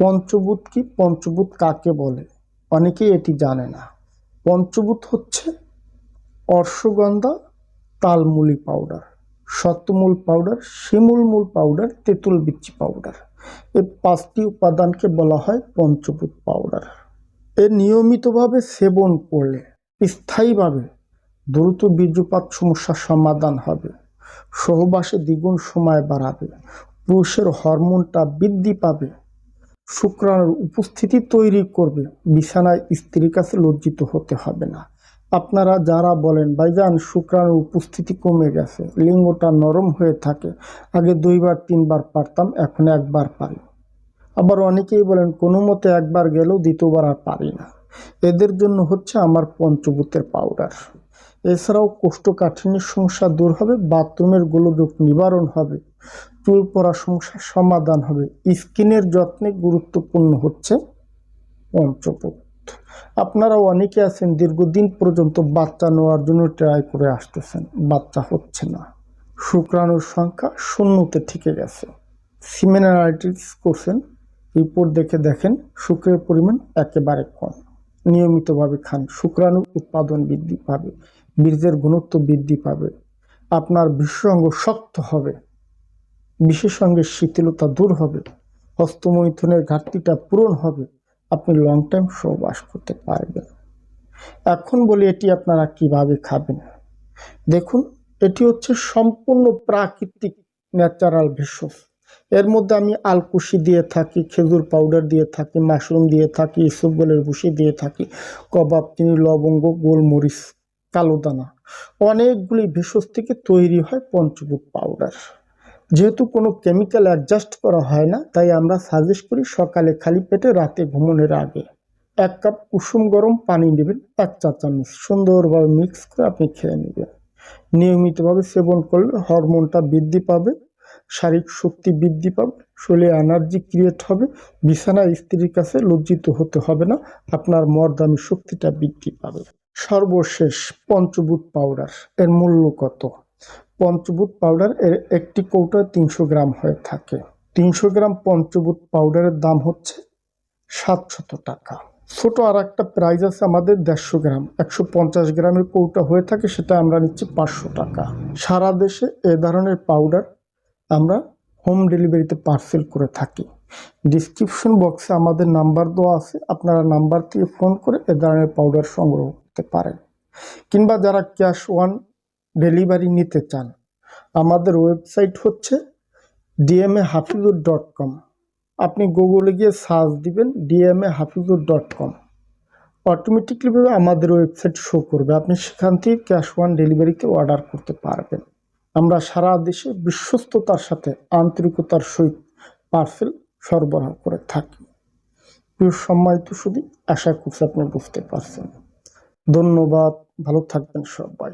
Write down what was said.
পঞ্চভূত কি? পঞ্চভূত কাকে বলে? অনেকেই এটি জানে না। পঞ্চভূত হচ্ছে অর্শগন্ধা, তালমুলি পাউডার শতমূল পাউডার শিমুল মূল পাউডার তেঁতুল বিচি পাউডার এই পাঁচটি উপাদানকে বলা হয় পঞ্চভূত পাউডার এ নিয়মিতভাবে সেবন করলে স্থায়ীভাবে দ্রুত বীর্যপাত সমস্যার সমাধান হবে। সহবাসে দ্বিগুণ সময় বাড়াবে। পুরুষের হরমোনটা বৃদ্ধি পাবে। শুক্রাণুর উপস্থিতি তৈরি করবে। বিছানায় স্ত্রীর কাছে লজ্জিত হতে হবে না। আপনারা যারা বলেন, ভাইজান, শুক্রাণুর উপস্থিতি কমে গেছে, লিঙ্গটা নরম হয়ে থাকে, আগে দুইবার, তিনবার পারতাম, এখন একবার পারি। আবার অনেকেই বলেন, কোনো মতে একবার গেলেও দ্বিতীয়বার আর পারি না। এদের জন্য হচ্ছে আমার পঞ্চভূতের পাউডার এছাড়াও কোষ্ঠকাঠিন্যের সমস্যা দূর হবে, বাথরুমের গোলযোগ নিবারণ হবে, চুল পড়া সমস্যার সমাধান হবে, স্কিনের যত্নে গুরুত্বপূর্ণ হচ্ছে পঞ্চভূত। আপনারা অনেকে আছেন দীর্ঘদিন পর্যন্ত বাচ্চা নেওয়ার জন্য ট্রাই করে আসতেছেন, বাচ্চা হচ্ছে না। শুক্রাণুর সংখ্যা শূন্যতে ঠিকে গেছে। সিমেনারাইটিস করছেন রিপোর্ট দেখে দেখেন, শুক্রের পরিমাণ একেবারে কম। নিয়মিতভাবে খান। শুক্রাণু উৎপাদন বৃদ্ধি পাবে বীর্যের ঘনত্ব বৃদ্ধি পাবে, আপনার বিশ্বঙ্গ শক্ত হবে, বিশেষ সঙ্গে শিথিলতা দূর হবে হস্তমৈথুনের ঘাটতিটা পূরণ হবে, আপনি লং টাইম সহবাস করতে পারবেন। এখন বলি এটি আপনারা কীভাবে খাবেন। দেখুন, এটি হচ্ছে সম্পূর্ণ প্রাকৃতিক ন্যাচারাল ভেষজ। এর মধ্যে আমি আলকুশি দিয়ে থাকি, খেজুর পাউডার দিয়ে থাকি মাশরুম দিয়ে থাকি ইসবগোলের ভুসি দিয়ে থাকি, কবাব, চিনি, লবঙ্গ, গোলমরিচ, কালো দানা। অনেকগুলি ভেষজ থেকে তৈরি হয় পঞ্চভূত পাউডার যেহেতু কোনো কেমিক্যাল অ্যাডজাস্ট করা হয় না, তাই আমরা সাজেস্ট করি সকালে খালি পেটে, রাতে ঘুমানোর আগে। এক কাপ কুসুম গরম পানি নেবেন, এক চা চামচ। সুন্দরভাবে মিক্স করে আপনি খেয়ে নেবেন। নিয়মিতভাবে সেবন করলে হরমোনটা বৃদ্ধি পাবে। শারীরিক শক্তি বৃদ্ধি পাবে, শরীরে এনার্জি ক্রিয়েট হবে বিছানা স্ত্রীর কাছে লজ্জিত হতে হবে না, আপনার মর্দামি শক্তিটা বৃদ্ধি পাবে। সর্বশেষ পঞ্চভূত পাউডার এর মূল্য কত? পঞ্চভূত পাউডার এর একটি কৌটায় তিনশো গ্রাম হয়ে থাকে। তিনশো গ্রাম পঞ্চভূত পাউডারের দাম হচ্ছে সাতশত টাকা। ছোট আর একটা প্রাইস আছে আমাদের দেড়শো গ্রাম। একশো পঞ্চাশ গ্রামের কৌটা হয়ে থাকে, সেটা আমরা নিচ্ছি পাঁচশো টাকা। সারা দেশে এ ধরনের পাউডার আমরা হোম ডেলিভারিতে পার্সেল করে থাকি। ডিসক্রিপশন বক্সে আমাদের নাম্বার দেওয়া আছে, আপনারা নাম্বার দিয়ে ফোন করে এ ধরনের পাউডার সংগ্রহ করতে পারেন। কিংবা যারা ক্যাশ ওয়ান ডেলিভারি নিতে চান, আমাদের ওয়েবসাইট হচ্ছে ডিএমএ হাফিজুর ডট কম আপনি গুগলে গিয়ে সার্চ দিবেন ডিএমএ হাফিজুর ডট কম অটোমেটিকলিভাবে আমাদের ওয়েবসাইট শো করবে। আপনি সেখান থেকে ক্যাশ ওয়ান ডেলিভারিতে অর্ডার করতে পারবেন। আমরা সারা দেশে বিশ্বস্ততার সাথে আন্তরিকতার সহিত পার্সেল সরবরাহ করে থাকি। প্রিয় সম্মানিত শুধু আশা করছি আপনি বুঝতে পারছেন। ধন্যবাদ, ভালো থাকবেন সবাই।